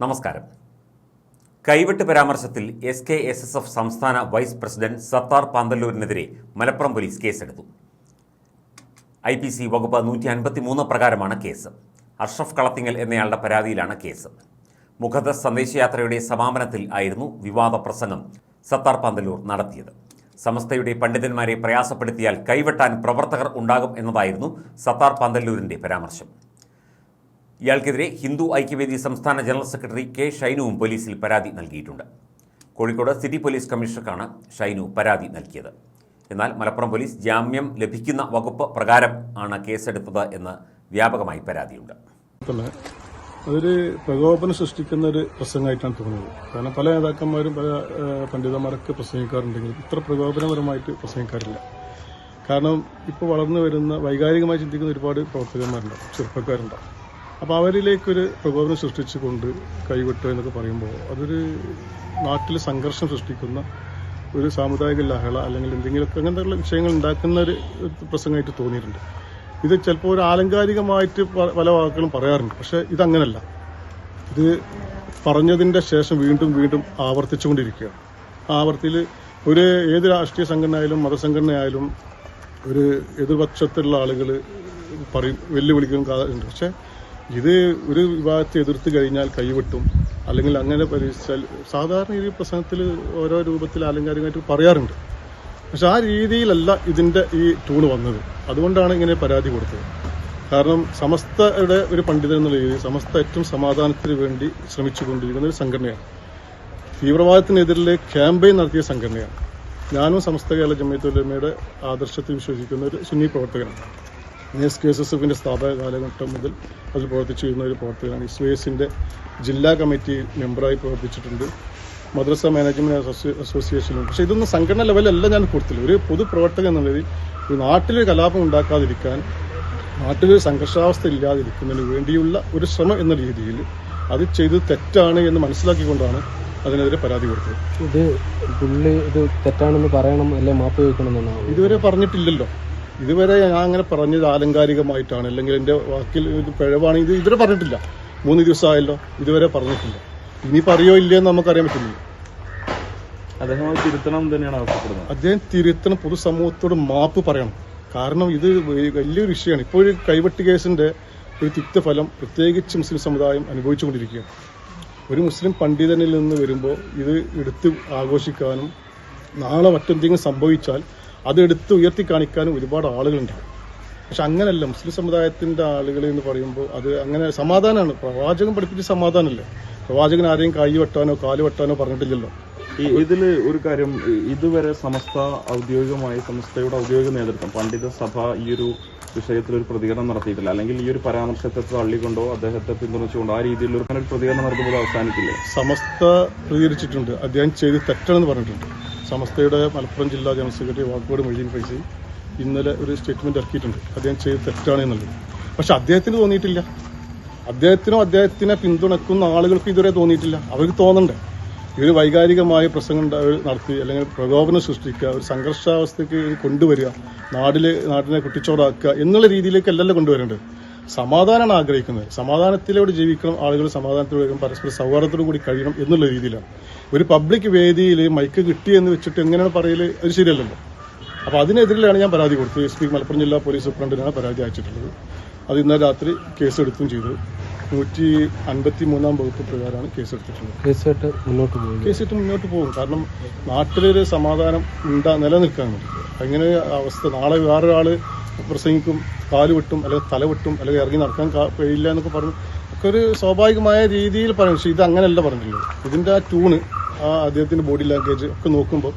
നമസ്കാരം. കൈവെട്ട് പരാമർശത്തിൽ S K S S F സംസ്ഥാന വൈസ് പ്രസിഡന്റ് സത്താർ പാന്തല്ലൂരിനെതിരെ മലപ്പുറം പോലീസ് കേസെടുത്തു. ഐ പി സി വകുപ്പ് നൂറ്റി അൻപത്തി മൂന്ന് പ്രകാരമാണ് കേസ്. അഷ്റഫ് കളത്തിങ്ങൽ എന്നയാളുടെ പരാതിയിലാണ് കേസ്. മുഖദ സന്ദേശയാത്രയുടെ സമാപനത്തിൽ ആയിരുന്നു വിവാദ പ്രസംഗം സത്താർ പാന്തല്ലൂർ നടത്തിയത്. സമസ്തയുടെ പണ്ഡിതന്മാരെ പ്രയാസപ്പെടുത്തിയാൽ കൈവെട്ടാൻ പ്രവർത്തകർ ഉണ്ടാകും എന്നതായിരുന്നു സത്താർ പാന്തല്ലൂരിന്റെ പരാമർശം. ഇയാൾക്കെതിരെ ഹിന്ദു ഐക്യവേദി സംസ്ഥാന ജനറൽ സെക്രട്ടറി കെ ഷൈനുവും പോലീസിൽ പരാതി നൽകിയിട്ടുണ്ട്. കോഴിക്കോട് സിറ്റി പോലീസ് കമ്മീഷണർക്കാണ് ഷൈനു പരാതി നൽകിയത്. എന്നാൽ മലപ്പുറം പോലീസ് ജാമ്യം ലഭിക്കുന്ന വകുപ്പ് പ്രകാരം ആണ് കേസെടുത്തത് എന്ന് വ്യാപകമായി പരാതിയുണ്ട്. അതൊരു പ്രകോപനം സൃഷ്ടിക്കുന്ന ഒരു പ്രസംഗമായിട്ടാണ് തോന്നുന്നത്. കാരണം പല നേതാക്കന്മാരും പല പണ്ഡിതന്മാരൊക്കെ പ്രസംഗിക്കാറുണ്ടെങ്കിലും ഇത്ര പ്രകോപനപരമായിട്ട് പ്രസംഗിക്കാറില്ല. കാരണം ഇപ്പോൾ വളർന്നു വരുന്ന വൈകാരികമായി ചിന്തിക്കുന്ന ഒരുപാട് പ്രവർത്തകന്മാരുണ്ടാവും ചെറുപ്പക്കാരുണ്ടാവും അപ്പോൾ അവരിലേക്കൊരു പ്രകോപനം സൃഷ്ടിച്ചുകൊണ്ട് കൈവിട്ടു എന്നൊക്കെ പറയുമ്പോൾ അതൊരു നാട്ടിൽ സംഘർഷം സൃഷ്ടിക്കുന്ന ഒരു സാമുദായിക ലഹള അല്ലെങ്കിൽ എന്തെങ്കിലുമൊക്കെ അങ്ങനത്തെ വിഷയങ്ങൾ ഉണ്ടാക്കുന്ന ഒരു പ്രസംഗമായിട്ട് തോന്നിയിട്ടുണ്ട്. ഇത് ചിലപ്പോൾ ഒരു ആലങ്കാരികമായിട്ട് പല വാക്കുകളും പറയാറുണ്ട്. പക്ഷെ ഇതങ്ങനല്ല. ഇത് പറഞ്ഞതിന്റെ ശേഷം വീണ്ടും വീണ്ടും ആവർത്തിച്ചുകൊണ്ടിരിക്കുകയാണ്. ആവർത്തിയിൽ ഒരു ഏത് രാഷ്ട്രീയ സംഘടന ആയാലും മതസംഘടനയായാലും ഒരു എതിർപക്ഷത്തിലുള്ള ആളുകൾ പറയും വെല്ലുവിളിക്കും ഉണ്ട്. പക്ഷെ ഇത് ഒരു വിഭാഗത്തെ എതിർത്ത് കഴിഞ്ഞാൽ കൈവിട്ടും. അല്ലെങ്കിൽ അങ്ങനെ പരീക്ഷിച്ചാൽ സാധാരണ ഈ പ്രസംഗത്തിൽ ഓരോ രൂപത്തിൽ ആലങ്കാരികമായിട്ട് പറയാറുണ്ട്. പക്ഷെ ആ രീതിയിലല്ല ഇതിന്റെ ഈ ടൂൾ വന്നത്. അതുകൊണ്ടാണ് ഇങ്ങനെ പരാതി കൊടുത്തത്. കാരണം സമസ്തയുടെ ഒരു പണ്ഡിതൻ എന്നുള്ള രീതിയിൽ സമസ്ത ഏറ്റവും സമാധാനത്തിന് വേണ്ടി ശ്രമിച്ചുകൊണ്ടിരിക്കുന്ന ഒരു സംഘടനയാണ്. തീവ്രവാദത്തിനെതിരെ ക്യാമ്പയിൻ നടത്തിയ സംഘടനയാണ്. ഞാനും സമസ്ത കേരള ജമ്മിയത്തുലമയുടെ ആദർശത്തിൽ വിശ്വസിക്കുന്ന ഒരു സുന്നി പ്രവർത്തകനാണ്. എസ് കെ എസ് എസ് എഫിന്റെ സ്ഥാപക കാലഘട്ടം മുതൽ അതിൽ പ്രവർത്തിച്ചു വരുന്ന ഒരു പ്രവർത്തകനാണ്. ഇസ്വേസിന്റെ ജില്ലാ കമ്മിറ്റി മെമ്പറായി പ്രവർത്തിച്ചിട്ടുണ്ട്. മദ്രസ മാനേജ്മെന്റ് അസോസിയ അസോസിയേഷനും പക്ഷേ ഇതൊന്നും സംഘടന ലെവലല്ല ഞാൻ കൊടുത്തില്ല. ഒരു പൊതുപ്രവർത്തകൻ എന്നുള്ളതിൽ ഒരു നാട്ടിലൊരു കലാപം ഉണ്ടാക്കാതിരിക്കാൻ നാട്ടിലൊരു സംഘർഷാവസ്ഥ ഇല്ലാതിരിക്കുന്നതിന് വേണ്ടിയുള്ള ഒരു ശ്രമം എന്ന രീതിയിൽ അത് ചെയ്ത് തെറ്റാണ് എന്ന് മനസ്സിലാക്കിക്കൊണ്ടാണ് അതിനെതിരെ പരാതി കൊടുത്തത്. ഇത് പുള്ളി ഇത് തെറ്റാണെന്ന് പറയണം അല്ലെ? മാപ്പ് ചോദിക്കണം എന്നാണ് ഇതുവരെ പറഞ്ഞിട്ടില്ലല്ലോ. ഇതുവരെ ഞാൻ അങ്ങനെ പറഞ്ഞത് ആലങ്കാരികമായിട്ടാണ്. അല്ലെങ്കിൽ എന്റെ വാക്കിൽ ഇത് പിഴവാണ്. ഇത് ഇതുവരെ പറഞ്ഞിട്ടില്ല. മൂന്ന് ദിവസമായല്ലോ. ഇതുവരെ പറഞ്ഞിട്ടില്ല. ഇനി പറയോ ഇല്ലയോ എന്ന് നമുക്കറിയാൻ പറ്റില്ല. അദ്ദേഹം തിരുത്തണം തന്നെയാണ് ആവശ്യപ്പെടുന്നത്. അദ്ദേഹം തിരുത്തണം. പൊതുസമൂഹത്തോട് മാപ്പ് പറയണം. കാരണം ഇത് വലിയൊരു വിഷയമാണ്. ഇപ്പോൾ ഒരു കൈവെട്ട് കേസിന്റെ ഒരു തിക്തഫലം പ്രത്യേകിച്ച് മുസ്ലിം സമുദായം അനുഭവിച്ചുകൊണ്ടിരിക്കുകയാണ്. ഒരു മുസ്ലിം പണ്ഡിതനിൽ നിന്ന് വരുമ്പോൾ ഇത് എടുത്ത് ആഘോഷിക്കാനും നാളെ മറ്റെന്തെങ്കിലും സംഭവിച്ചാൽ അത് എടുത്ത് ഉയർത്തി കാണിക്കാനും ഒരുപാട് ആളുകളുണ്ടാവും പക്ഷെ അങ്ങനല്ല മുസ്ലിം സമുദായത്തിന്റെ ആളുകൾ എന്ന് പറയുമ്പോൾ അത് അങ്ങനെ സമാധാനമാണ് പ്രവാചകൻ പഠിപ്പിച്ച സമാധാനമല്ലേ? പ്രവാചകൻ ആരെയും കൈ വെട്ടാനോ കാൽ വെട്ടാനോ പറഞ്ഞിട്ടില്ലല്ലോ. ഈ ഇതിൽ ഒരു കാര്യം ഇതുവരെ സമസ്ത ഔദ്യോഗികമായി സമസ്തയുടെ ഔദ്യോഗിക നേതൃത്വം പണ്ഡിത സഭ ഈ ഒരു വിഷയത്തിൽ ഒരു പ്രതികരണം നടത്തിയിട്ടില്ല. അല്ലെങ്കിൽ ഈ ഒരു പരാമർശത്തെ തള്ളിക്കൊണ്ടോ അദ്ദേഹത്തെ പിന്തുണച്ചുകൊണ്ടോ ആ രീതിയിൽ ഒരു പ്രതികരണം നടത്തുമ്പോൾ അവസാനിക്കില്ലേ? സമസ്ത പ്രതികരിച്ചിട്ടുണ്ട്. അദ്ദേഹം ചെയ്ത് തെറ്റാണെന്ന് പറഞ്ഞിട്ടുണ്ട്. സമസ്തയുടെ മലപ്പുറം ജില്ലാ ജനറൽ സെക്രട്ടറി വാക്കോട് മൊയ്തീൻ ഫൈസി ഇന്നലെ ഒരു സ്റ്റേറ്റ്മെന്റ് ഇറക്കിയിട്ടുണ്ട്. അദ്ദേഹം ചെയ്ത് തെറ്റാണ് എന്നുള്ളത്. പക്ഷെ അദ്ദേഹത്തിന് തോന്നിയിട്ടില്ല. അദ്ദേഹത്തിനോ അദ്ദേഹത്തിനെ പിന്തുണക്കുന്ന ആളുകൾക്ക് ഇതുവരെ തോന്നിയിട്ടില്ല. അവർക്ക് തോന്നണ്ടേ. ഇവർ വൈകാരികമായ പ്രസംഗം നടത്തി അല്ലെങ്കിൽ പ്രകോപനം സൃഷ്ടിക്കുക ഒരു സംഘർഷാവസ്ഥയ്ക്ക് കൊണ്ടുവരിക നാടിലെ നാടിനെ കുട്ടിച്ചോറാക്കുക എന്നുള്ള രീതിയിലേക്ക് അല്ലല്ലോ കൊണ്ടുവരേണ്ടത്. സമാധാനമാണ് ആഗ്രഹിക്കുന്നത്. സമാധാനത്തിലൂടെ ജീവിക്കണം ആളുകൾ സമാധാനത്തിലൂടെ പരസ്പര സൗഹാർദ്ദത്തോടു കൂടി കഴിയണം എന്നുള്ള രീതിയിലാണ്. ഒരു പബ്ലിക് വേദിയിൽ മൈക്ക് കിട്ടിയെന്ന് വെച്ചിട്ട് എങ്ങനെയാണ് പറയൽ? അത് ശരിയല്ലല്ലോ. അപ്പോൾ അതിനെതിരെയാണ് ഞാൻ പരാതി കൊടുത്തത്. എസ് പി മലപ്പുറം ജില്ലാ പോലീസ് സൂപ്രണ്ടിനാണ് പരാതി അയച്ചിട്ടുള്ളത്. അത് ഇന്നലെ രാത്രി കേസ് എടുത്തും ചെയ്തു. നൂറ്റി അൻപത്തി മൂന്നാം വകുപ്പ് പ്രകാരമാണ് കേസ് എടുത്തിട്ടുള്ളത് കേസായിട്ട് മുന്നോട്ട് പോകും. കേസിട്ട് മുന്നോട്ട് പോകും. കാരണം നാട്ടിലൊരു സമാധാനം ഉണ്ടാ നിലനിൽക്കാൻ വേണ്ടി അങ്ങനെ അവസ്ഥ. നാളെ വേറൊരാൾ പ്രസംഗിക്കും കാൽ വെട്ടും അല്ലെങ്കിൽ തല വെട്ടും അല്ലെങ്കിൽ ഇറങ്ങി നടക്കാൻ കഴിയില്ല എന്നൊക്കെ പറഞ്ഞു. ഒക്കെ ഒരു സ്വാഭാവികമായ രീതിയിൽ പറയും പക്ഷേ ഇത് അങ്ങനെയല്ല പറഞ്ഞിട്ടുള്ളത്. ഇതിന്റെ ആ ട്യൂണ് ആ അദ്ദേഹത്തിന്റെ ബോഡി ലാംഗ്വേജ് ഒക്കെ നോക്കുമ്പോൾ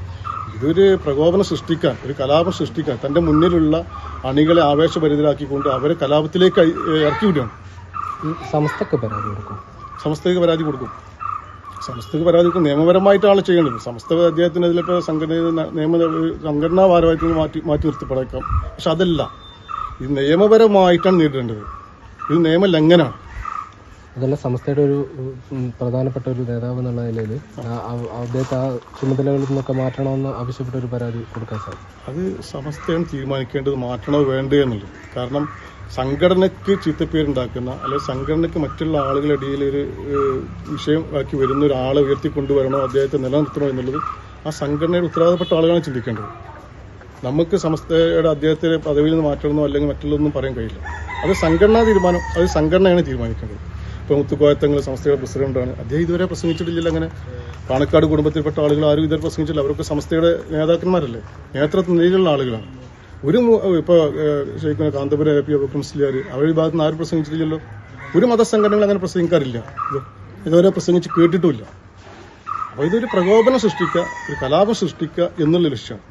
ഇതൊരു പ്രകോപനം സൃഷ്ടിക്കാൻ ഒരു കലാപം സൃഷ്ടിക്കാൻ തന്റെ മുന്നിലുള്ള അണികളെ ആവേശഭരിതരാക്കിക്കൊണ്ട് അവരെ കലാപത്തിലേക്ക് ഇറക്കി വിടുകയാണ്. സമസ്തക്ക് പരാതി കൊടുക്കും. സമസ്തക്ക് പരാതി കൊടുക്കും. സമസ്തയ്ക്ക് പരാതി കൊടുക്കും നിയമപരമായിട്ടാണ് ചെയ്യേണ്ടത്. സമസ്ത അദ്ദേഹത്തിന് അതിലിപ്പോൾ സംഘടന നിയമ സംഘടനാ ഭാരമായിട്ട് മാറ്റി മാറ്റി നിർത്തിപ്പടക്കാം. പക്ഷെ അതല്ല ഇത് നിയമപരമായിട്ടാണ് നേരിടേണ്ടത്. ഇത് നിയമലംഘനാണ് അതല്ല സംസ്ഥയുടെ ഒരു പ്രധാനപ്പെട്ട ഒരു നേതാവ് എന്നുള്ള നിലയിൽ അദ്ദേഹത്തെ ആ ചുമതലകളിൽ നിന്നൊക്കെ മാറ്റണമെന്ന് ആവശ്യപ്പെട്ട ഒരു പരാതി കൊടുക്കാൻ സാധിക്കും. അത് സംസ്ഥയാണ് തീരുമാനിക്കേണ്ടത് മാറ്റണോ വേണ്ടേ എന്നുള്ളത്. കാരണം സംഘടനയ്ക്ക് ചീത്തപ്പേരുണ്ടാക്കുന്ന അല്ലെങ്കിൽ സംഘടനയ്ക്ക് മറ്റുള്ള ആളുകളിടയിൽ ഒരു വിഷയം ആക്കി വരുന്ന ഒരാളെ ഉയർത്തിക്കൊണ്ടുവരണോ അദ്ദേഹത്തെ നിലനിർത്തണോ എന്നുള്ളത് ആ സംഘടനയുടെ ഉത്തരവാദപ്പെട്ട ആളുകളാണ് ചിന്തിക്കേണ്ടത്. നമുക്ക് സംസ്ഥയുടെ അദ്ദേഹത്തെ പദവിയിൽ നിന്ന് മാറ്റണമെന്നോ അല്ലെങ്കിൽ മറ്റുള്ളതൊന്നും പറയാൻ കഴിയില്ല. അത് സംഘടനാ തീരുമാനം അത് സംഘടനയാണ് തീരുമാനിക്കേണ്ടത്. ഇപ്പോൾ മുത്തുക്കോയത്തങ്ങൾ സംസ്ഥയുടെ പ്രസിഡന്റാണ് അദ്ദേഹം ഇതുവരെ പ്രസംഗിച്ചിട്ടില്ലല്ലോ അങ്ങനെ. പാണക്കാട് കുടുംബത്തിൽപ്പെട്ട ആളുകൾ ആരും ഇതുവരെ പ്രസംഗിച്ചില്ല അവരൊക്കെ സംസ്ഥയുടെ നേതാക്കന്മാരല്ലേ? നേതൃത്വ നിലയിലുള്ള ആളുകളാണ്. ഒരു ഇപ്പോൾ ശരിക്കും കാന്തപുരം എ പി ഒക്കെ മുസ്ലിയാർ അവരുടെ ഭാഗത്ത് നിന്ന് ആരും പ്രസംഗിച്ചിട്ടില്ലല്ലോ. ഒരു മതസംഘടനകൾ അങ്ങനെ പ്രസംഗിക്കാറില്ല. ഇതുവരെ പ്രസംഗിച്ച് കേട്ടിട്ടുമില്ല. അപ്പോൾ ഇതൊരു പ്രകോപനം സൃഷ്ടിക്കുക ഒരു കലാപം സൃഷ്ടിക്കുക എന്നുള്ള ലക്ഷ്യമാണ്